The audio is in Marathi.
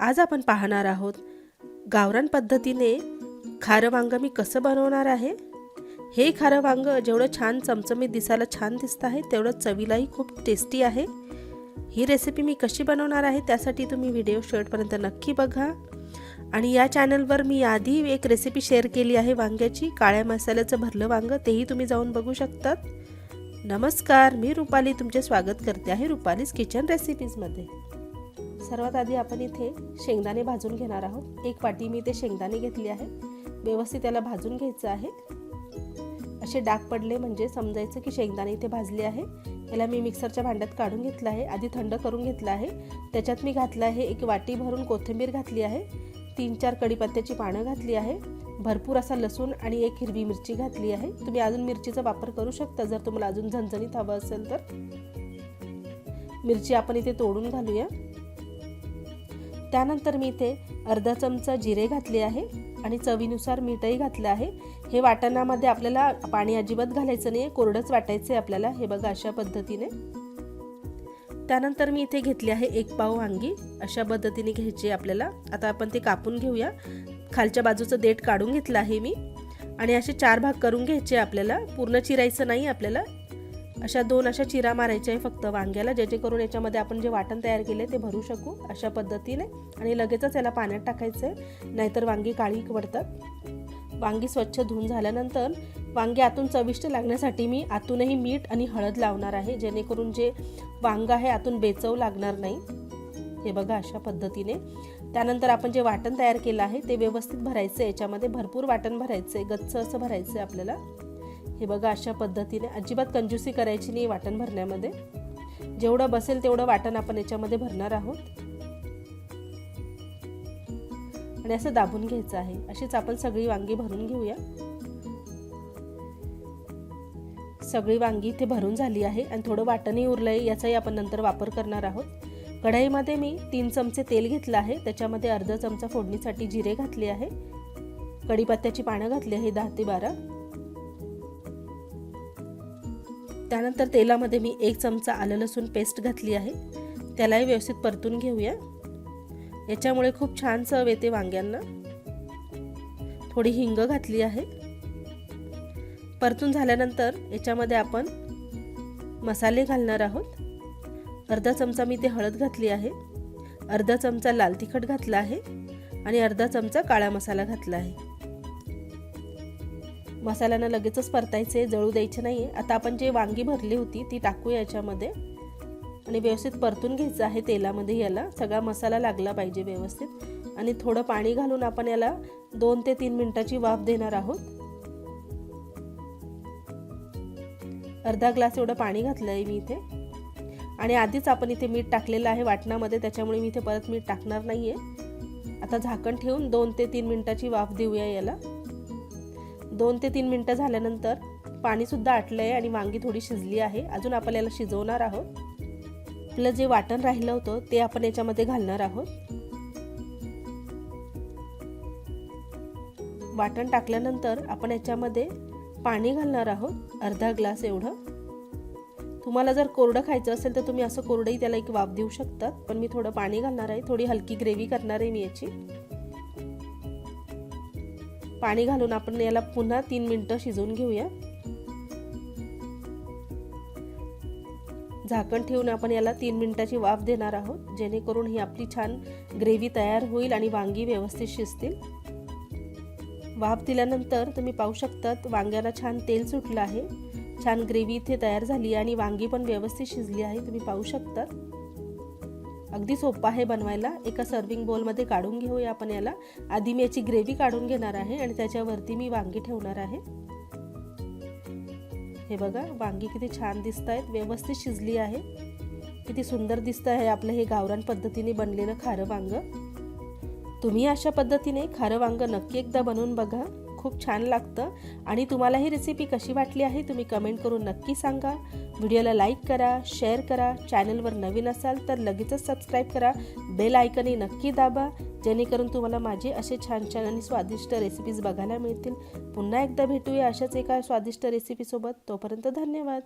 आज आपण पाहणार आहोत गावरान पद्धतीने खारं वांगं मी कसं बनवणार आहे? हे खारं वांगं जेवढं छान चमचमीत दिसायला छान दिसतं आहे तेवढं चवीलाही खूप टेस्टी आहे. ही रेसिपी मी कशी बनवणार आहे त्यासाठी तुम्ही व्हिडिओ शेवटपर्यंत नक्की बघा. आणि या चॅनलवर मी आधी एक रेसिपी शेअर केली आहे वांग्याची काळ्या मसाल्याचं भरलं वांगं तेही तुम्ही जाऊन बघू शकतात. नमस्कार मी रुपाली तुमचे स्वागत करते आहे रुपालीज किचन रेसिपीजमध्ये सर्वात आधी आपण इथे शेंगदाणे भाजून घेणार आहोत. एक वाटी मी ते शेंगदाणे घेतली आहे व्यवस्थित त्याला भाजून घ्यायचं आहे. असे डाग पडले म्हणजे समजायचं की शेंगदाणे इथे भाजले आहे. याला मी मिक्सरच्या भांड्यात काढून घेतलं आहे. आधी थंड करून घेतलं आहे. त्याच्यात मी घातलं आहे एक वाटी भरून कोथिंबीर घातली आहे. तीन चार कढीपत्त्याची पानं घातली आहे. भरपूर असा लसूण आणि एक हिरवी मिरची घातली आहे. तुम्ही अजून मिरचीचा वापर करू शकता जर तुम्हाला अजून झणझणीत हवं असेल तर. मिरची आपण इथे तोडून घालूया. त्यानंतर मी इथे अर्धा चमचा जिरे घातले आहे आणि चवीनुसार मीठही घातलं आहे. हे वाटणामध्ये आपल्याला पाणी अजिबात घालायचं नाही कोरडंच वाटायचं आहे आपल्याला. हे बघा अशा पद्धतीने. त्यानंतर मी इथे घेतली आहे एक पाव वांगी. अशा पद्धतीने घ्यायची आपल्याला. आता आपण ते कापून घेऊया. खालच्या बाजूचं देठ काढून घेतलं आहे मी. आणि असे चार भाग करून घ्यायचे आपल्याला. पूर्ण चिरायचं नाही आपल्याला. अशा दोन अशा चिरा मारायच्या आहे फक्त वांग्याला जेणेकरून याच्यामध्ये आपण जे वाटण तयार केले ते भरू शकू अशा पद्धतीने. आणि लगेचच याला पाण्यात टाकायचं आहे नाहीतर वांगी काळी पडतात वांगी स्वच्छ धुवून झाल्यानंतर वांगी आतून चविष्ट लागण्यासाठी मी आतूनही मीठ आणि हळद लावणार आहे जेणेकरून जे वांग आहे आतून बेचव लागणार नाही. हे बघा अशा पद्धतीने. त्यानंतर आपण जे वाटण तयार केलं आहे ते व्यवस्थित भरायचं आहे याच्यामध्ये भरपूर वाटण भरायचं आहे गच्च असं भरायचं आहे आपल्याला. हे बघा अशा पद्धतीने अजिबात कंजूसी करायची नाही वाटण भरण्यामध्ये. जेवढं बसेल तेवढं वाटण आपण याच्यामध्ये भरणार आहोत. आणि असं दाबून घ्यायचं आहे. अशीच आपण सगळी वांगी भरून घेऊया. सगळी वांगी इथे भरून झाली आहे आणि थोडं वाटणही उरलं आहे याचाही आपण नंतर वापर करणार आहोत. कढईमध्ये मी तीन चमचे तेल घेतलं आहे. त्याच्यामध्ये अर्धा चमचा फोडणीसाठी जिरे घातले आहे. कढीपत्त्याची पानं घातली आहे दहा ते बारा. त्यानंतर तेलामध्ये मी एक चमचा आलं लसूण पेस्ट घातली आहे. त्यालाही व्यवस्थित परतून घेऊया. याच्यामुळे खूप छान चव येते वांग्यांना. थोडी हिंग घातली आहे. परतून झाल्यानंतर याच्यामध्ये आपण मसाले घालणार आहोत. अर्धा चमचा मी ते हळद घातली आहे. अर्धा चमचा लाल तिखट घातला आहे आणि अर्धा चमचा काळा मसाला घातला आहे. मसाल्यानं लगेचच परतायचे जळू द्यायचे नाही आहे आता आपण जे वांगी भरली होती ती टाकूया याच्यामध्ये. आणि व्यवस्थित परतून घ्यायचं आहे तेलामध्ये याला. सगळा मसाला लागला पाहिजे व्यवस्थित. आणि थोडं पाणी घालून आपण याला दोन ते तीन मिनटाची वाफ देणार आहोत. अर्धा ग्लास एवढं पाणी घातलं आहे मी इथे. आणि आधीच आपण इथे मीठ टाकलेलं आहे वाटणामध्ये त्याच्यामुळे मी इथे परत मीठ टाकणार नाही आहे आता झाकण ठेवून दोन ते तीन मिनटाची वाफ देऊया याला. दोन ते तीन मिनटं झाल्यानंतर पाणीसुद्धा आटलं आहे आणि वांगी थोडी शिजली आहे. अजून आपण याला शिजवणार आहोत. आपलं जे वाटण राहिलं होतं ते आपण याच्यामध्ये घालणार आहोत. वाटण टाकल्यानंतर आपण याच्यामध्ये पाणी घालणार आहोत अर्धा ग्लास एवढं. तुम्हाला जर कोरडं खायचं असेल तर तुम्ही असं कोरडंही त्याला एक वाफ देऊ शकतात पण मी थोडं पाणी घालणार आहे. थोडी हलकी ग्रेव्ही करणार आहे मी याची. पाणी घालून आपण याला पुन्हा तीन मिनटं शिजवून घेऊया. झाकण ठेवून आपण याला तीन मिनिटाची वाफ देणार आहोत जेणेकरून ही आपली छान ग्रेव्ही तयार होईल आणि वांगी व्यवस्थित शिजतील. वाफ दिल्यानंतर तुम्ही पाहू शकतात वांग्याला छान तेल सुटलं आहे. छान ग्रेव्ही इथे तयार झाली आणि वांगी पण व्यवस्थित शिजली आहे तुम्ही पाहू शकतात. अगदी सोपं आहे बनवायला. एका सर्विंग बोलमध्ये काढून घेऊया आपण याला. आधी मी याची ग्रेव्ही काढून घेणार आहे आणि त्याच्यावरती मी वांगी ठेवणार आहे. हे बघा वांगी किती छान दिसत आहेत. व्यवस्थित शिजली आहे. किती सुंदर दिसतं आहे आपलं हे गावरान पद्धतीने बनलेलं खारं वांग. तुम्ही अशा पद्धतीने खारं वांग नक्की एकदा बनवून बघा. खूप छान लागतं. आणि तुम्हाला ही रेसिपी कशी वाटली आहे तुम्ही कमेंट करून नक्की सांगा. व्हिडिओला लाईक करा शेअर करा. चॅनलवर नवीन असाल तर लगेचच सबस्क्राईब करा. बेल आयकनही नक्की दाबा. जेणेकरून तुम्हाला माझे असे छान छान आणि स्वादिष्ट रेसिपीज बघायला मिळतील. पुन्हा एकदा भेटूया अशाच एका स्वादिष्ट रेसिपीसोबत तोपर्यंत धन्यवाद.